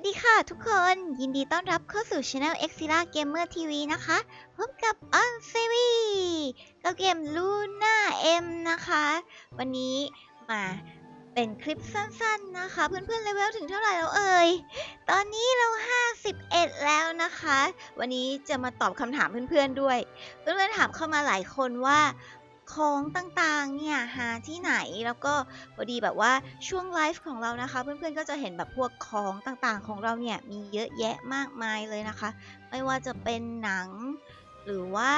วัสดีค่ะทุกคน ยินดีต้อนรับเข้าสู่ช anel x i l a Gamer TV นะคะ พบกับออนเซวีกับเกม Luna M นะคะ วันนี้มาเป็นคลิปสั้นๆนะคะ เพื่อนๆเลเวลถึงเท่าไหร่แล้วเอ่ย ตอนนี้เรา 51 แล้วนะคะ วันนี้จะมาตอบคำถามเพื่อนๆด้วย เพื่อนๆถามเข้ามาหลายคนว่า ของต่างๆ เนี่ยหาที่ไหนแล้วก็พอดีแบบว่าช่วงไลฟ์ของเรานะคะ เพื่อนๆก็จะเห็นแบบพวกของต่างๆ ของเราเนี่ยมีเยอะแยะมากมายเลยนะคะ ไม่ว่าจะเป็นหนัง หรือว่า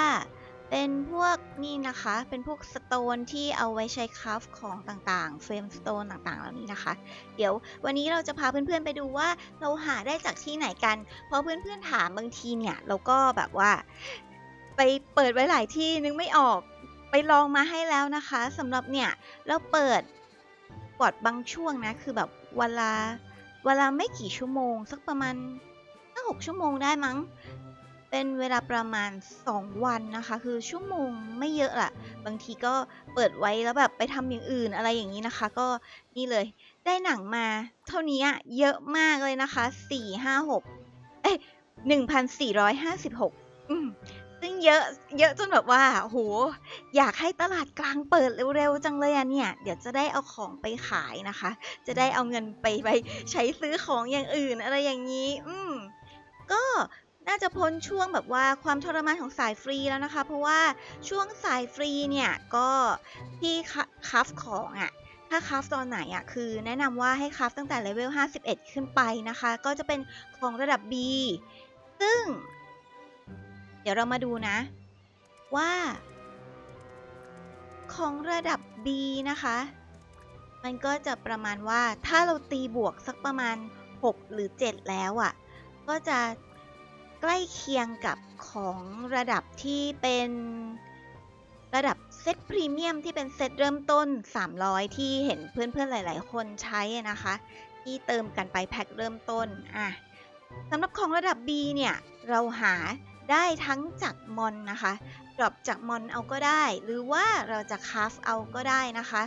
เป็นพวกนี่นะคะ เป็นพวกสโตนที่เอาไว้ใช้คราฟของต่างๆ เฟรมสโตนต่างๆ เหล่านี้นะคะ เดี๋ยววันนี้เราจะพาเพื่อนๆไปดูว่าเราหาได้จากที่ไหนกัน เพราะเพื่อนๆถามบางทีเนี่ยเราก็แบบว่า ไปเปิดไว้หลายที่นึกไม่ออก ไปลองมาให้แล้วนะคะสำหรับเนี่ยเราเปิดปอดบางช่วงนะคือแบบเวลาเวลาไม่กี่ชั่วโมง สักประมาณห้าหกชั่วโมงได้มั้ง เป็นเวลาประมาณ 2 วันนะคะ คือชั่วโมงไม่เยอะอะบางทีก็เปิดไว้แล้วแบบไปทำอย่างอื่นอะไรอย่างนี้นะคะ ก็นี่เลยได้หนังมา เท่านี้เยอะมากเลยนะคะ 4 5 6 เอ้ย 1,456อืม เยอะ เยอะจนแบบว่าโหอยากให้ตลาดกลางเปิดเร็วๆจังเลยอะเนี่ย เดี๋ยวจะได้เอาของไปขายนะคะ จะได้เอาเงินไปไปใช้ซื้อของอย่างอื่นอะไรอย่างนี้ อืม ก็น่าจะพ้นช่วงแบบว่าความทรมานของสายฟรีแล้วนะคะ เพราะว่าช่วงสายฟรีเนี่ยก็ที่คัฟของอะ่ะถ้าคัฟตอนไหนอะ่ะคือแนะนำว่าให้คัฟตั้งแต่เลเวล 51 ขึ้นไปนะคะ ก็จะเป็นของระดับ B ซึ่ง เดี๋ยวเรามาดูนะ ว่า ของระดับ B นะคะ มันก็จะประมาณว่าถ้าเราตีบวกสักประมาณ 6 หรือ 7 แล้วอะ่ะ ก็จะใกล้เคียงกับของระดับที่เป็นระดับเซตพรีเมียมที่เป็นเซตเริ่มต้น 300 ที่เห็นเพื่อนๆ หลาย ๆ คนใช้นะคะ ที่เติมกันไปแพ็คเริ่มต้น อะสำหรับของระดับ B เนี่ย เราหา ได้ทั้งจากมอนนะคะดรอปจากมอนเอาก็ได้ หรือว่าเราจะคาฟเอาก็ได้นะคะ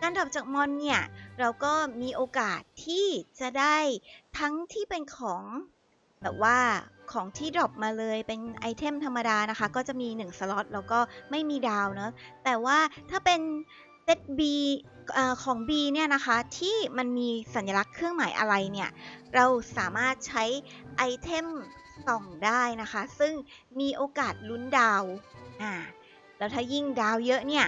การดรอปจากมอนเนี่ยเราก็มีโอกาสที่จะได้ทั้งที่เป็นของแบบว่าของที่ดรอปมาเลยเป็นไอเทมธรรมดานะคะ ก็จะมี 1 สล็อตแล้วก็ไม่มีดาวเนอะแต่ว่าถ้าเป็นเซต B ของ B เนี่ยนะคะ ที่มันมีสัญลักษณ์เครื่องหมายอะไรเนี่ย เราสามารถใช้ไอเทม ส่องได้นะคะ ซึ่งมีโอกาสลุ้นดาวอ่าแล้วถ้ายิ่งดาวเยอะเนี่ย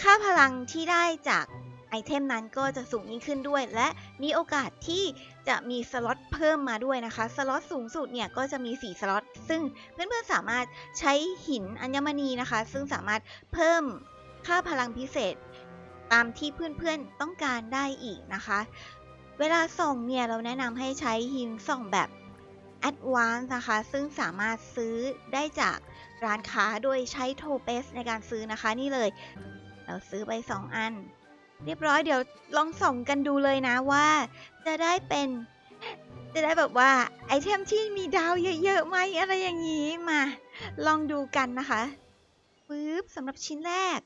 ค่าพลังที่ได้จากไอเทมนั้นก็จะสูงยิ่งขึ้นด้วย และมีโอกาสที่จะมีสล็อตเพิ่มมาด้วยนะคะ สล็อตสูงสุดเนี่ยก็จะมี 4 สล็อต ซึ่งเพื่อนๆสามารถใช้หินอัญมณีนะคะ ซึ่งสามารถเพิ่มค่าพลังพิเศษ ตามที่เพื่อนๆต้องการได้อีกนะคะ เวลาส่องเนี่ยเราแนะนำให้ใช้หินส่องแบบ Advance นะคะ ซึ่งสามารถซื้อได้จากร้านค้าโดยใช้โทเปสในการซื้อนะคะนี่เลย เราซื้อไป 2 อัน เรียบร้อยเดี๋ยวลองส่องกันดูเลยนะว่า จะได้เป็นจะได้แบบว่าไอเทมที่มีดาวเยอะๆไหมอะไรอย่างนี้มา ลองดูกันนะคะปึ๊บสำหรับชิ้นแรก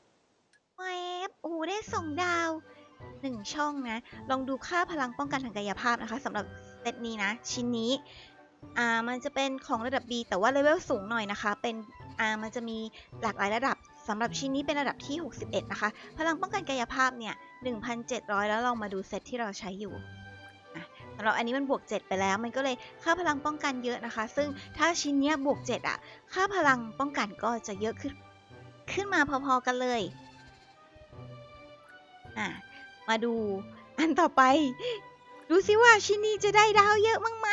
แวบโอ้ได้สองดาวหนึ่งช่องนะ ลองดูค่าพลังป้องกันทางกายภาพนะคะสำหรับเซตนี้นะ ชิ้นนี้ อ่ามันจะเป็นของระดับ B แต่ว่าเลเวลสูงหน่อยนะคะ เป็นอ่ามันจะมีหลากหลายระดับสำหรับชิ้นนี้เป็นระดับที่ 61 นะคะ พลังป้องกันกายภาพเนี่ย 1,700 แล้วลองมาดูเซตที่เราใช้อยู่อะสำหรับอันนี้มันบวก 7 ไปแล้ว มันก็เลยค่าพลังป้องกันเยอะนะคะ ซึ่งถ้าชิ้นเนี้ยบวก 7 อะ ค่าพลังป้องกันก็จะเยอะขึ้น ขึ้นมาพอๆกันเลย อะ มาดูอันต่อไป ดูซิว่าชิ้นนี้จะได้ดาวเยอะมั้งไหม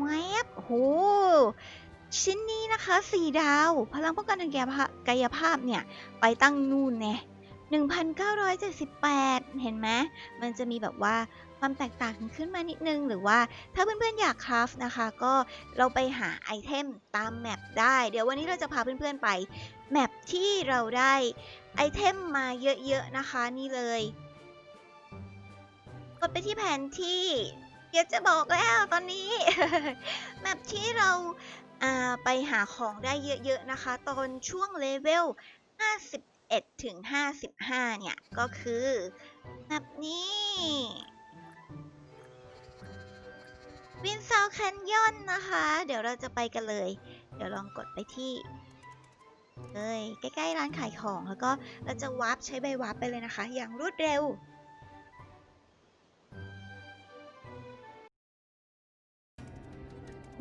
แวบโหชิ้นนี้นะคะ4ดาว พลังป้องกันทางกายภาพเนี่ย ไปตั้งนู่นแน่1,978 เห็นไหมมันจะมีแบบว่าความแตกต่างขึ้นมานิดนึง หรือว่าถ้าเพื่อนๆอยากคราฟนะคะ ก็เราไปหาไอเทมตามแมปได้ เดี๋ยววันนี้เราจะพาเพื่อนๆไปแมปที่เราได้ไอเทมมาเยอะๆนะคะนี่เลย กดไปที่แผนที่เดี๋ยวจะบอกแล้วตอนนี้ แมปที่เราาไปหาของได้เยอะๆนะคะ ตอนช่วงเลเวล 51 ถึง 55 เนี่ย ก็คือแมปนี้วินซาวแคนยอนนะคะ เดี๋ยวเราจะไปกันเลย เดี๋ยวลองกดไปที่เลยใกล้ ๆ ร้านขายของแล้วก็เราจะวาร์ปใช้ใบวาร์ปไปเลยนะคะ อย่างรวดเร็ว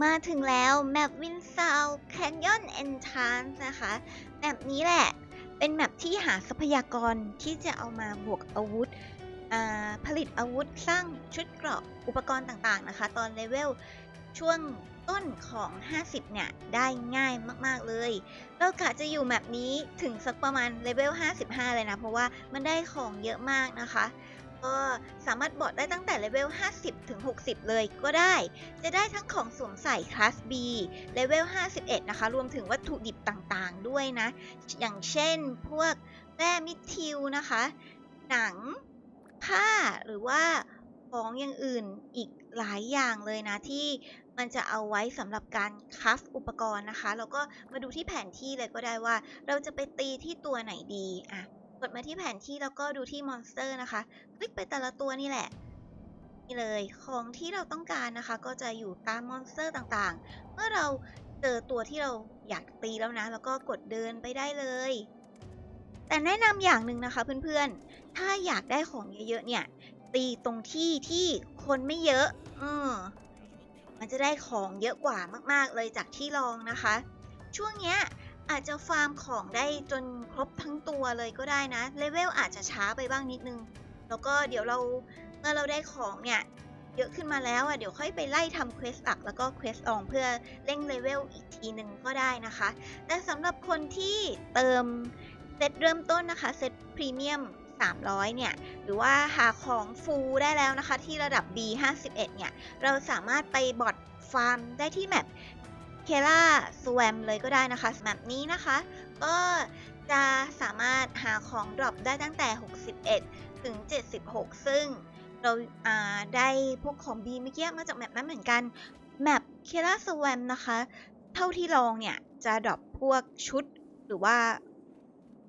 มาถึงแล้วแมปวินซาวแคนยอนเอนทานนะคะแมปนี้แหละ เป็นแมปที่หาทรัพยากรที่จะเอามาบวกอาวุธ ผลิตอาวุธสร้างชุดเกราะอุปกรณ์ต่างๆนะคะ ตอนเลเวลช่วงต้นของ 50 เนี่ย ได้ง่ายมากๆเลย เรากะจะอยู่แมปนี้ถึงสักประมาณเลเวล 55 เลยนะ เพราะว่ามันได้ของเยอะมากนะคะ ก็สามารถบอดได้ตั้งแต่เลเวล 50 ถึง 60 เลยก็ได้ จะได้ทั้งของสวมใส่คลาส B เลเวล 51 นะคะ รวมถึงวัตถุดิบต่างๆด้วยนะ อย่างเช่นพวกแร่มิทิลนะคะ หนัง ผ้า หรือว่าของอย่างอื่นอีกหลายอย่างเลยนะที่มันจะเอาไว้สำหรับการคัฟอุปกรณ์นะคะ แล้วก็มาดูที่แผนที่เลยก็ได้ว่า เราจะไปตีที่ตัวไหนดีอะ กดมาที่แผนที่แล้วก็ดูที่มอนสเตอร์นะคะ คลิกไปแต่ละตัวนี่แหละนี่เลยของที่เราต้องการนะคะ ก็จะอยู่ตามมอนสเตอร์ต่างๆ เมื่อเราเจอตัวที่เราอยากตีแล้วนะ แล้วก็กดเดินไปได้เลย แต่แนะนำอย่างหนึ่งนะคะเพื่อนๆ ถ้าอยากได้ของเยอะๆเนี่ย ตีตรงที่ที่คนไม่เยอะอืมมันจะได้ของเยอะกว่ามากๆเลยจากที่ลองนะคะ ช่วงเนี้ย อาจจะฟาร์มของได้จนครบทั้งตัวเลยก็ได้นะ เลเวลอาจจะช้าไปบ้างนิดนึง แล้วก็เดี๋ยวเราเมื่อเราได้ของเนี่ยเยอะขึ้นมาแล้วอะเดี๋ยวค่อยไปไล่ทำเควสหลักแล้วก็เควสรองเพื่อเร่งเลเวลอีกทีหนึ่งก็ได้นะคะ แต่สำหรับคนที่เติมเซตเริ่มต้นนะคะเซตพรีเมียม300 เนี่ย หรือว่าหาของฟูลได้แล้วนะคะ ที่ระดับ B 51 เนี่ย เราสามารถไปบอทฟาร์มได้ที่แมป เคล่าสวมเลยก็ได้นะคะแมปนี้นะคะ ก็จะสามารถหาของดรอปได้ตั้งแต่ 61 ถึง 76 ซึ่งเราได้พวกของ B เมื่อกี้มาจากแมปนั้นเหมือนกัน แมปเคล่าสวมนะคะ เท่าที่ลองเนี่ย จะดรอปพวกชุดหรือว่า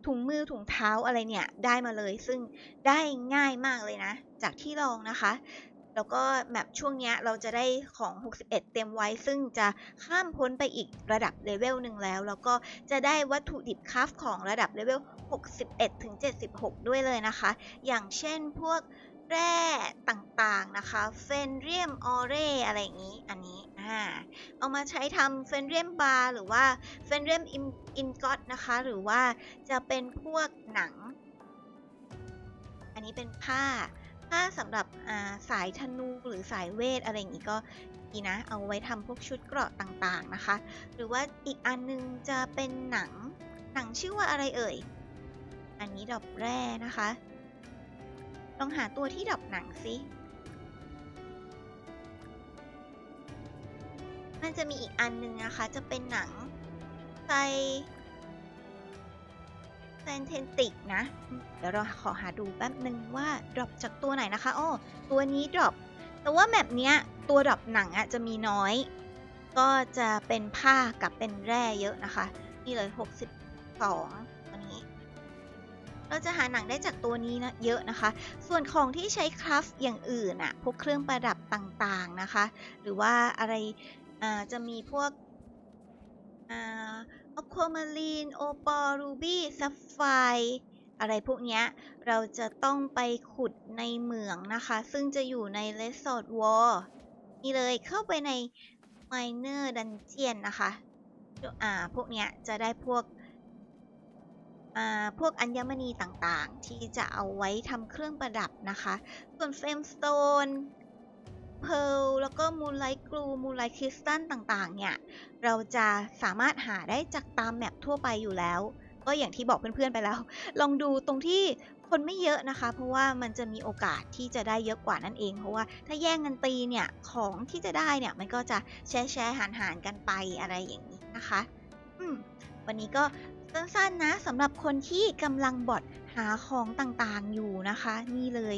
ถุงมือถุงเท้าอะไรเนี่ย ได้มาเลยซึ่งได้ง่ายมากเลยนะ จากที่ลองนะคะ แล้วก็แมปช่วงเนี้ยเราจะได้ของ 61 เต็มไว้ ซึ่งจะข้ามพ้นไปอีกระดับเลเวลหนึ่งแล้ว แล้วก็จะได้วัตถุดิบคราฟของระดับเลเวล 61 ถึง 76 ด้วยเลยนะคะ อย่างเช่นพวกแร่ต่างๆนะคะเฟนเรียมออเรอะไรอย่างนี้ อันนี้อ่าเอามาใช้ทำเฟนเรียมบาร์หรือว่าเฟนเรียมอินกอตนะคะ หรือว่าจะเป็นพวกหนัง อันนี้เป็นผ้า ผ้าสำหรับาสายธนูหรือสายเวทอะไรอย่างนี้ก็ดีนะ เอาไว้ทำพวกชุดเกราะต่างๆนะคะ หรือว่าอีกอันนึงจะเป็นหนัง หนังชื่อว่าอะไรเอ่ย อันนี้ดอกแร่นะคะ ลองหาตัวที่ดอกหนังสิมันจะมีอีกอันนึงนะคะ จะเป็นหนังไซ ซนเทนติกนะ เดี๋ยวเราขอหาดูแป๊บนึงว่าดรอปจากตัวไหนนะคะโอ้ตัวนี้ดรอปแต่ว่าแมปเนี้ยตัวดรอปหนังอะจะมีน้อย ก็จะเป็นผ้ากับเป็นแร่เยอะนะคะ นี่เลย 62ตัวนี้ เราจะหาหนังได้จากตัวนี้นะเยอะนะคะ ส่วนของที่ใช้คราฟอย่างอื่นอะพวกเครื่องประดับต่างๆนะคะ หรือว่าอะไรอ่าจะมีพวก อความารีน โอปอรูบี้ซัฟไฟอะไรพวกนี้เราจะต้องไปขุดในเหมืองนะคะ ซึ่งจะอยู่ใน Resort Wall นี่เลยเข้าไปใน Miner Dungeon นะคะอ่าพวกเนี้ยจะได้พวกอ่าพวกอัญมณีต่างๆ ที่จะเอาไว้ทำเครื่องประดับนะคะ ส่วน Flamestone เพลแล้วก็มูลไลท์กลูมูลไลท์คริสตัลต่างๆ เนี่ย เราจะสามารถหาได้จากตามแมปทั่วไปอยู่แล้ว ก็อย่างที่บอกเพื่อนๆไปแล้ว ลองดูตรงที่คนไม่เยอะนะคะ เพราะว่ามันจะมีโอกาสที่จะได้เยอะกว่านั่นเอง เพราะว่าถ้าแย่งกันตีเนี่ย ของที่จะได้เนี่ย มันก็จะแชร์แชร์หารหารกันไปอะไรอย่างนี้นะคะ อืม วันนี้ก็สั้นๆนะสำหรับคนที่กำลังบอดหาของต่างๆอยู่นะคะ นี่เลย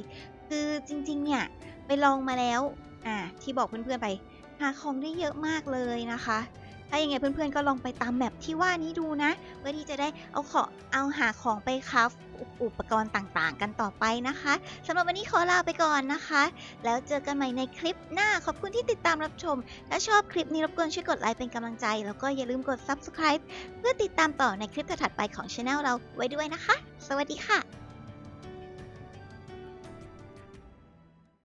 คือจริงๆ เนี่ย ไปลองมาแล้ว อ่าที่บอกเพื่อนๆไป หาของได้เยอะมากเลยนะคะ ถ้ายังไงเพื่อนๆก็ลองไปตามแมปที่ว่านี้ดูนะ เพื่อที่จะได้เอาขอเอาหาของไปคราฟอุอุปกรณ์ต่างๆ กันต่อไปนะคะสำหรับวันนี้ขอลาไปก่อนนะคะ แล้วเจอกันใหม่ในคลิปหน้าขอบคุณที่ติดตามรับชม ถ้าชอบคลิปนี้รบกวนช่วยกดไลค์เป็นกำลังใจ แล้วก็อย่าลืมกด subscribe เพื่อติดตามต่อในคลิปถัดๆไปของช anel เราไว้ด้วยนะคะ สวัสดีค่ะ